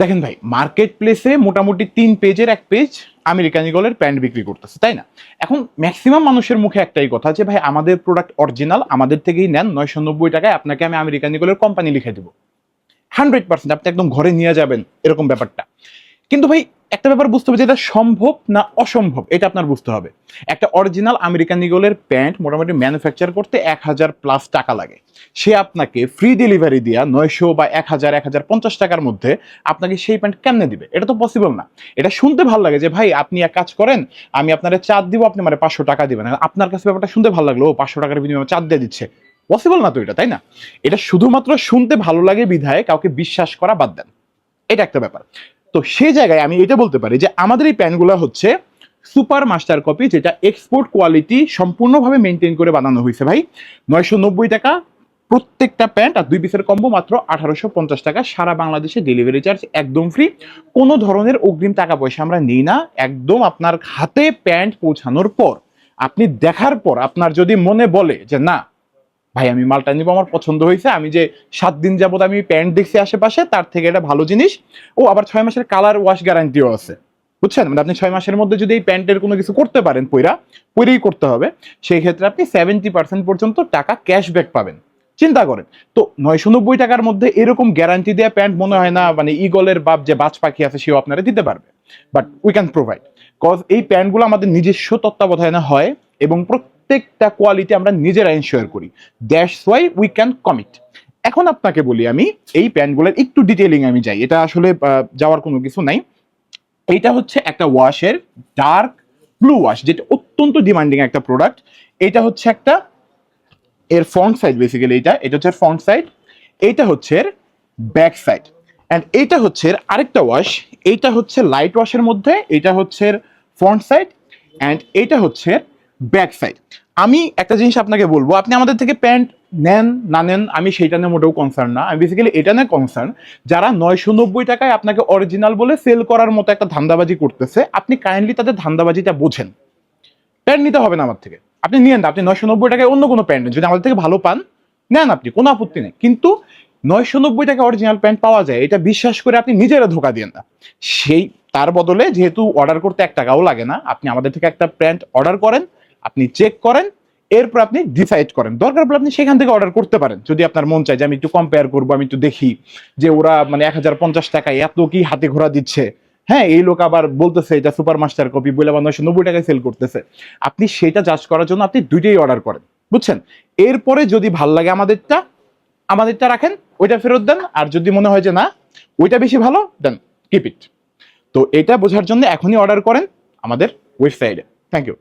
দেখেন ভাই মার্কেট প্লেসে মোটামুটি তিন পেজের এক পেজ আমেরিকান ইগলের প্যান্ট বিক্রি করতেছে, তাই না? এখন ম্যাক্সিমাম মানুষের মুখে একটাই কথা যে, ভাই, আমাদের প্রোডাক্ট অরিজিনাল আমাদের থেকেই নেন, নয়শো নব্বই টাকায় আপনাকে আমি আমেরিকান ইগলের কোম্পানি লিখে দেবো। হান্ড্রেড পার্সেন্ট আপনি একদম ঘরে নিয়ে যাবেন, এরকম ব্যাপারটা। কিন্তু ভাই, একটা ব্যাপার বুঝতে হবে যে এটা সম্ভব না অসম্ভব, এটা আপনার বুঝতে হবে। একটা অরিজিনাল আমেরিকান ইগলের প্যান্ট মোটামুটি ম্যানুফ্যাকচার করতে এক হাজার প্লাস টাকা লাগে। সে আপনাকে ফ্রি ডেলিভারি দিয়া নয়শো বা এক হাজার এক হাজার পঞ্চাশ টাকার মধ্যে আপনাকে সেই প্যান্ট কেমনে দিবে? এটা তো পসিবল না। এটা শুনতে ভালো লাগে যে, ভাই, আপনি এক কাজ করেন, আমি আপনার চাঁদ দিব, আপনি মানে পাঁচশো টাকা দিবেন। আপনার কাছে ব্যাপারটা শুনতে ভালো লাগল, ও, পাঁচশো টাকার বিনিময়ে চাঁদ দিয়ে দিচ্ছে। পসিবল না তো এটা, তাই না? এটা শুধুমাত্র শুনতে ভালো লাগে বিধায় কাউকে বিশ্বাস করা বাদ দেন। এটা একটা ব্যাপার। তো সেই জায়গায় আমি এটা বলতে পারি যে আমাদের এই প্যানগুলো হচ্ছে সুপার মাস্টার কপি, যেটা এক্সপোর্ট কোয়ালিটি সম্পূর্ণভাবে মেনটেন করে বানানো হয়েছে ভাই। নয়শো নব্বই টাকা প্রত্যেকটা প্যান্ট আর দুই পিসের কম্বো মাত্র আঠারোশো পঞ্চাশ টাকা, সারা বাংলাদেশে ডেলিভারি চার্জ একদম ফ্রি কোনো ধরনের অগ্রিম টাকা পয়সা আমরা নিই না, একদম আপনার হাতে প্যান্ট পৌঁছানোর পর। আপনি দেখার পর আপনার যদি মনে বলে যে না ভাই, আমি মালটা নিব, আমার পছন্দ হয়েছে। আমি যে সাত দিন যাবত আমি প্যান্ট দেখছি আশেপাশে, তার থেকে এটা ভালো জিনিস। ও আবার ছয় মাসের কালার ওয়াশ গ্যারান্টিও আছে। বুঝছেন? মানে আপনি ছয় মাসের মধ্যে যদি এই প্যান্টের কোনো কিছু করতে পারেন পইরা, পইরেই করতে হবে। সেই ক্ষেত্রে আপনি সেভেন্টি পার্সেন্ট পর্যন্ত টাকা ক্যাশব্যাক পাবেন। চিন্তা করেন। তো নয়শো নব্বই টাকার মধ্যে এরকম গ্যারান্টি দেওয়া প্যান্ট মনে হয় না মানে ইগলের বাপ যে বাজ পাখি আছে, সেও আপনারা দিতে পারবে। But we can provide cause এই প্যান্টগুলো আমাদের নিজস্ব তত্ত্বাবধানে হয় এবং প্রত্যেকটা কোয়ালিটি আমরা নিজেরা এনশিওর করি। That's why we can commit এখন আপনাকে বলি আমি, এই প্যান্টগুলোর একটু ডিটেলিং আমি যাই। এটা আসলে যাওয়ার কোনো কিছু নাই। এইটা হচ্ছে একটা ওয়াশের ডার্ক ব্লু ওয়াশ যেটা অত্যন্ত ডিমান্ডিং একটা প্রোডাক্ট এটা হচ্ছে একটা, এর ফ্রন্ট সাইড বেসিক্যালি এটা। এটা হচ্ছে ফ্রন্ট সাইড এইটা হচ্ছে ব্যাক সাইড অ্যান্ড এইটা হচ্ছে আরেকটা ওয়াশ এইটা হচ্ছে লাইট ওয়াশের মধ্যে। এটা হচ্ছে ফ্রন্ট সাইড অ্যান্ড এইটা হচ্ছে ব্যাক সাইড আমি একটা জিনিস আপনাকে বলব, আপনি আমাদের থেকে প্যান্ট নেন, না নেন, আমি সেইটা নিয়ে মোটেও কনসার্ন না। আমি বেসিক্যালি এটা নিয়ে কনসার্ন যারা নয়শো নব্বই টাকায় আপনাকে অরিজিনাল বলে সেল করার মতো একটা ধান্দাবাজি করতেছে, আপনি কাইন্ডলি তাদের ধান্দাবাজিটা বোঝেন। প্যান্ট নিতে হবে না আমার থেকে। আপনি নিয়েন আপনি নয়শো নব্বই টাকায় অন্য কোনো প্যান্ট নেন। যদি আমাদের থেকে ভালো পান, নেন আপনি, কোনো আপত্তি নেই। কিন্তু নয়শো নব্বই টাকা অরিজিনাল প্যান্ট পাওয়া যায়, এটা বিশ্বাস করে আপনি নিজেরা ধোকা দিয়েন না। সেই, তার বদলে যেহেতু অর্ডার করতে এক টাকাও লাগে না, আপনি আমাদের থেকে একটা প্যান্ট অর্ডার করেন আপনি চেক করেন, এরপর আপনি ডিসাইড করেন। দরকার পড়লে আপনি সেখান থেকে অর্ডার করতে পারেন। যদি আপনার মন চায় যে আমি একটু কম্পেয়ার করব, আমি একটু দেখি যে ওরা মানে এক হাজার পঞ্চাশ টাকায় এত কি হাতে ঘোরা দিচ্ছে। হ্যাঁ এই লোক আবার বলতেছে, এটা সুপার মাস্টার কপি বলে আবার নয়শো নব্বই টাকায় সেল করতেছে। আপনি সেটা জাজ করার জন্য আপনি দুইটাই অর্ডার করেন, বুঝছেন? এরপরে যদি ভালো লাগে আমাদেরটা আমাদেরটা রাখেন, ওইটা ফেরত দেন, আর যদি মনে হয় যে না, ওইটা বেশি ভালো, দেন কিপ ইট তো এটা বোঝার জন্য এখনই অর্ডার করেন আমাদের ওয়েবসাইটে থ্যাংক ইউ